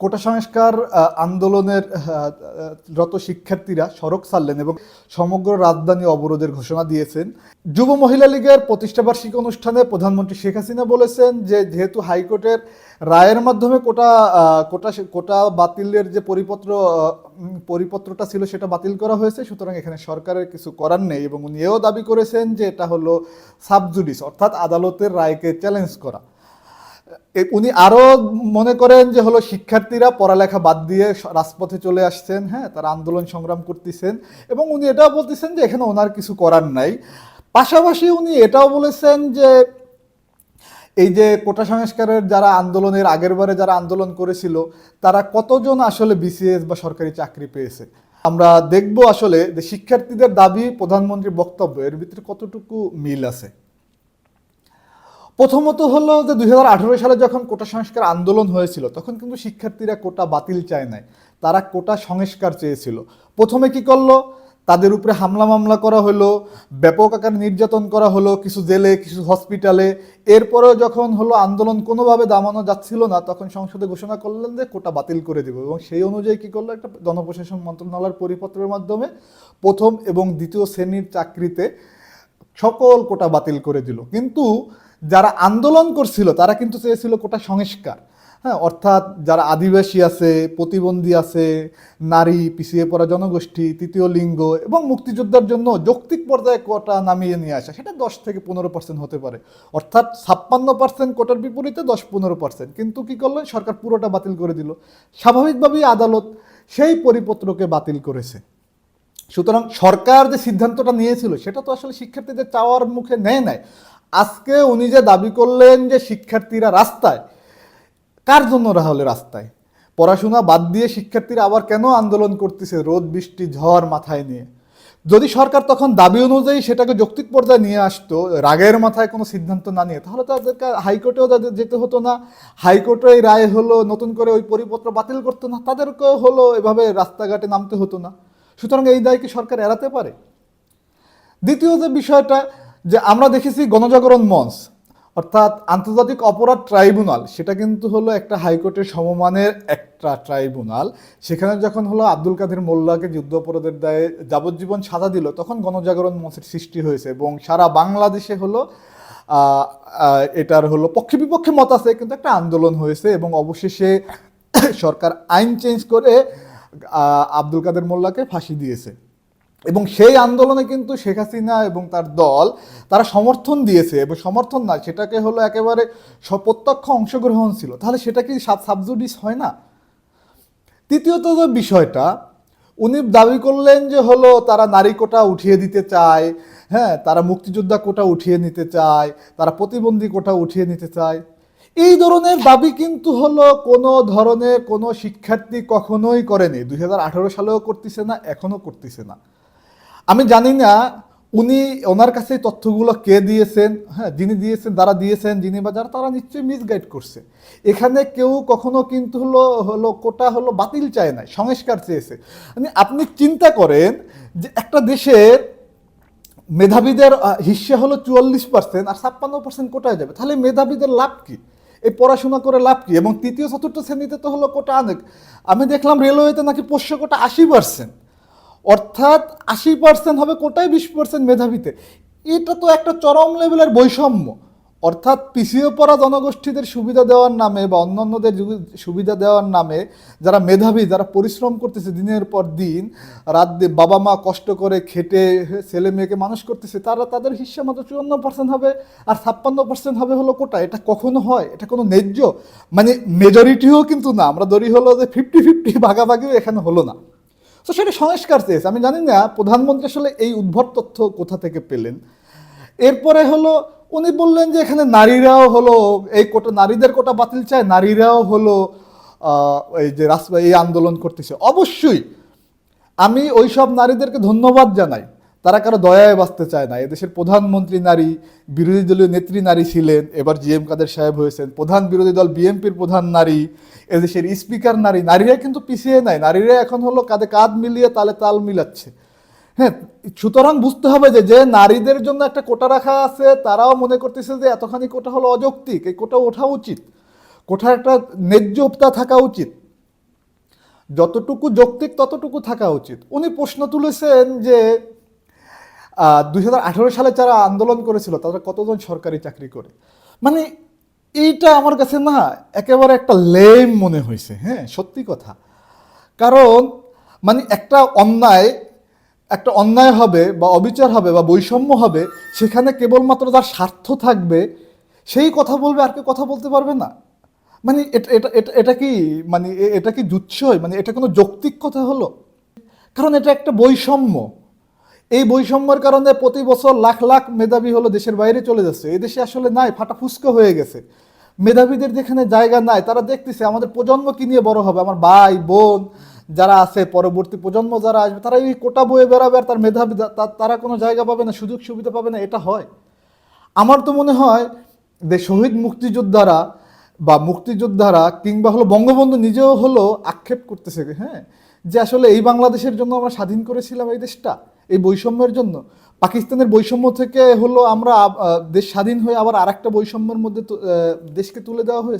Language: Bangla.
কোটা সংস্কার আন্দোলনের রত শিক্ষার্থীরা সড়ক ছাড়লেন এবং সমগ্র রাজধানী অবরোধের ঘোষণা দিয়েছেন। যুব মহিলা লীগের প্রতিষ্ঠাবার্ষিকী অনুষ্ঠানে প্রধানমন্ত্রী শেখ হাসিনা বলেছেন যে, যেহেতু হাইকোর্টের রায়ের মাধ্যমে কোটা কোটা কোটা বাতিলের যে পরিপত্র পরিপত্রটা ছিল সেটা বাতিল করা হয়েছে, সুতরাং এখানে সরকারের কিছু করার নেই এবং উনি এও দাবি করেছেন যে, এটা হলো সাবজুডিস, অর্থাৎ আদালতের রায়কে চ্যালেঞ্জ করা। উনি আরও মনে করেন যে হলো শিক্ষার্থীরা পড়ালেখা বাদ দিয়ে রাজপথে চলে আসছেন হ্যাঁ তারা আন্দোলন সংগ্রাম করতেছেন এবং উনি এটাও বলতেছেন যে এখানে ওনার কিছু করার নাই। পাশাপাশি উনি এটাও বলেছেন যে এই যে কোটা সংস্কারের যারা আন্দোলনের আগের বারে যারা আন্দোলন করেছিল, তারা কতজন আসলে বিসিএস বা সরকারি চাকরি পেয়েছে? আমরা দেখব আসলে যে শিক্ষার্থীদের দাবি প্রধানমন্ত্রীর বক্তব্য, এর ভিতরে কতটুকু মিল আছে। প্রথমত হলো যে দুই হাজার আঠেরো সালে যখন কোটা সংস্কার আন্দোলন হয়েছিল, তখন কিন্তু শিক্ষার্থীরা কোটা বাতিল চায় নাই। তারা কোটা সংস্কার চেয়েছিল। প্রথমে কি করল? তাদের উপরে হামলা মামলা করা হলো, ব্যাপক আকারে নির্যাতন করা হলো, কিছু জেলে, কিছু হসপিটালে। এরপরেও যখন হলো আন্দোলন কোনোভাবে দামানো যাচ্ছিল না, তখন সংসদে ঘোষণা করলেন যে কোটা বাতিল করে দেব এবং সেই অনুযায়ী কি করল? একটা জনপ্রশাসন মন্ত্রণালয়ের পরিপত্রের মাধ্যমে প্রথম এবং দ্বিতীয় শ্রেণির চাকরিতে সকল কোটা বাতিল করে দিল। কিন্তু যারা আন্দোলন করছিল, তারা কিন্তু চেয়েছিল কোটা সংস্কার। হ্যাঁ অর্থাৎ যারা আদিবাসী আছে, প্রতিবন্ধী আছে, নারী, পিছিয়ে পড়া জনগোষ্ঠী, তৃতীয় লিঙ্গ এবং মুক্তিযোদ্ধার জন্য যৌক্তিক পর্যায়ে কোটা নামিয়ে নিয়ে আসা, সেটা দশ থেকে পনেরো পার্সেন্ট হতে পারে। অর্থাৎ ছাপ্পান্ন পার্সেন্ট কোটার বিপরীতে দশ পনেরো পার্সেন্ট। কিন্তু কী করলেন? সরকার পুরোটা বাতিল করে দিল। স্বাভাবিকভাবেই আদালত সেই পরিপত্রকে বাতিল করেছে। সুতরাং সরকার যে সিদ্ধান্তটা নিয়েছিল, সেটা তো আসলে শিক্ষার্থীদের চাওয়ার মুখে নেয় নাই। আজকে উনি যে দাবি করলেন যে শিক্ষার্থীরা রাস্তায়, কার জন্য রাহলে রাস্তায়? পড়াশোনা বাদ দিয়ে শিক্ষার্থীরা আবার কেন আন্দোলন করতেছে রোদ, বৃষ্টি, ঝড় মাথায় নিয়ে? যদি সরকার তখন দাবি অনুযায়ী সেটাকে যৌক্তিক পর্যায়ে নিয়ে আসতো, রাগের মাথায় কোনো সিদ্ধান্ত না নিয়ে, তাহলে তাদেরকে হাইকোর্টেও তাদের যেতে হতো না। হাইকোর্টে এই রায় হলো, নতুন করে ওই পরিপত্র বাতিল করতো না, তাদেরকেও হলো এভাবে রাস্তাঘাটে নামতে হতো না। সুতরাং এই দায় কি সরকার এড়াতে পারে? দ্বিতীয় যে বিষয়টা যে আমরা দেখেছি গণজাগরণ মঞ্চ, অর্থাৎ আন্তর্জাতিক অপরাধ ট্রাইব্যুনাল, সেটা কিন্তু হলো একটা হাইকোর্টের সমমানের একটা ট্রাইব্যুনাল। সেখানে যখন হলো আব্দুল কাদের মোল্লাকে যুদ্ধ অপরাধের দায়ে যাবজ্জীবন সাজা দিল, তখন গণজাগরণ মঞ্চের সৃষ্টি হয়েছে এবং সারা বাংলাদেশে হলো এটার হলো পক্ষে বিপক্ষে মত আছে, কিন্তু একটা আন্দোলন হয়েছে এবং অবশেষে সরকার আইন চেঞ্জ করে আব্দুল কাদের মোল্লাকে ফাঁসি দিয়েছে। এবং সেই আন্দোলনে কিন্তু শেখ হাসিনা এবং তার দল, তারা সমর্থন দিয়েছে এবং সমর্থন না, সেটাকে হলো একেবারে প্রত্যক্ষ অংশগ্রহণ ছিল। তাহলে সেটা কি সাবজুডিস হয় না? তৃতীয়ত যে বিষয়টা, উনি দাবি করলেন যে হলো তারা নারী কোটা উঠিয়ে দিতে চায় হ্যাঁ তারা মুক্তিযোদ্ধা কোটা উঠিয়ে নিতে চায়, তারা প্রতিবন্ধী কোটা উঠিয়ে নিতে চায়। এই ধরনের দাবি কিন্তু হলো কোনো ধরনের কোনো শিক্ষার্থী কখনোই করেনি। দুই হাজার আঠারো সালেও করতেছে না এখনও করতেছে না। আমি জানি না উনি ওনার কাছে তথ্যগুলো কে দিয়েছেন হ্যাঁ যিনি দিয়েছেন, যারা দিয়েছেন, যিনি বা যারা, তারা নিশ্চয়ই মিসগাইড করছে। এখানে কেউ কখনো কিন্তু হলো হলো কোটা হলো বাতিল চায় নাই, সংস্কার চেয়েছে। মানে আপনি চিন্তা করেন যে একটা দেশের মেধাবীদের হিস্সে হলো চুয়াল্লিশ পার্সেন্ট আর ছাপ্পান্ন পার্সেন্ট কোটায় যাবে। তাহলে মেধাবীদের লাভ কি? এই পড়াশোনা করে লাভ কি? এবং তৃতীয়, চতুর্থ শ্রেণীতে তো হলো কোটা অনেক আমি দেখলাম রেলওয়েতে নাকি পোষ্য কোটা আশি পার্সেন্ট অর্থাৎ আশি পার্সেন্ট হবে কোটায় বিশ পার্সেন্ট মেধাবীতে। এটা তো একটা চরম লেভেলের বৈষম্য। অর্থাৎ পিছিয়ে পড়া জনগোষ্ঠীদের সুবিধা দেওয়ার নামে বা অন্যান্যদের সুবিধা দেওয়ার নামে যারা মেধাবী, যারা পরিশ্রম করতেছে দিনের পর দিন রাত বাবা মা কষ্ট করে খেটে ছেলে মেয়েকে মানুষ করতেছে, তারা তাদের হিসেবে মাত্র চুয়ান্ন পার্সেন্ট হবে আর ছাপ্পান্ন পার্সেন্ট হবে হলো কোটা। এটা কখনো হয়? এটা কোনো ন্যায্য? মানে মেজরিটিও কিন্তু না। আমরা ধরি হলো যে ফিফটি ফিফটি ভাগাভাগিও এখানে হলো না। তো সেটা সংস্কার চেয়েছে। আমি জানি না, প্রধানমন্ত্রী আসলে এই উদ্ভট তথ্য কোথা থেকে পেলেন। এরপরে হলো, উনি বললেন যে এখানে নারীরাও হলো, এই কোটা, নারীদের কোটা বাতিল চায়, নারীরাও হলো এই যে রাস্তা এই আন্দোলন করতেছে। অবশ্যই, আমি ওই সব নারীদেরকে ধন্যবাদ জানাই। তারা কারও দয়ায় বাঁচতে চায় না। এদেশের প্রধানমন্ত্রী নারী, বিরোধী দলীয় নেত্রী নারী ছিলেন, এবার জি এম কাদের সাহেব হয়েছেন। প্রধান বিরোধী দল বিএনপির প্রধান নারী, এদেশের স্পিকার নারী নারীরা কিন্তু পিছিয়ে নাই। নারীরা এখন হলো কাঁধে কাঁধ মিলিয়ে তালে তাল মিলাচ্ছে। হ্যাঁ সুতরাং বুঝতে হবে যে যে নারীদের জন্য একটা কোটা রাখা আছে, তারাও মনে করতেছে যে এতখানি কোটা হলো অযৌক্তিক। এই কোটা ওঠা উচিত। কোঠার একটা ন্যায্যতা থাকা উচিত। যতটুকু যৌক্তিক ততটুকু থাকা উচিত। উনি প্রশ্ন তুলেছেন যে দুই সালে যারা আন্দোলন করেছিল তারা কতজন সরকারি চাকরি করে? মানে এইটা আমার কাছে না একেবারে একটা লেম মনে হয়েছে হ্যাঁ সত্যি কথা। কারণ মানে একটা অন্যায় একটা অন্যায় হবে বা অবিচার হবে বা বৈষম্য হবে, সেখানে কেবলমাত্র যার স্বার্থ থাকবে, সেই কথা বলবে, আর কেউ কথা বলতে পারবে না। মানে এটা এটা, এটা- কি মানে এটা কি জুচ্ছই মানে এটা কোনো যৌক্তিক কথা হলো? কারণ এটা একটা বৈষম্য। এই বৈষম্যের কারণে প্রতি বছর লাখ লাখ মেধাবী হলো দেশের বাইরে চলে যাচ্ছে। এই দেশে আসলে নাই, ফাটা ফুসকা হয়ে গেছে। মেধাবীদের যেখানে জায়গা নাই, তারা দেখতেছে আমাদের প্রজন্ম কি নিয়ে বড় হবে। আমার ভাই, বোন যারা আছে, পরবর্তী প্রজন্ম যারা আসবে, তারা এই কোটা বয়ে বেড়াবে আর তার মেধাবী তারা কোনো জায়গা পাবে না, সুযোগ সুবিধা পাবে না, এটা হয়। আমার তো মনে হয় যে শহীদ মুক্তিযোদ্ধারা বা মুক্তিযোদ্ধারা কিংবা হলো বঙ্গবন্ধু নিজেও হলো আক্ষেপ করতেছে হ্যাঁ? যে আসলে এই বাংলাদেশের জন্য আমরা স্বাধীন করেছিলাম এই দেশটা। এই বৈষম্যের জন্য। পাকিস্তানের বৈষম্য থেকে হলো আমরা দেশ স্বাধীন হয়ে আবার আর একটা বৈষম্যের মধ্যে দেশকে তুলে দেওয়া হয়েছে।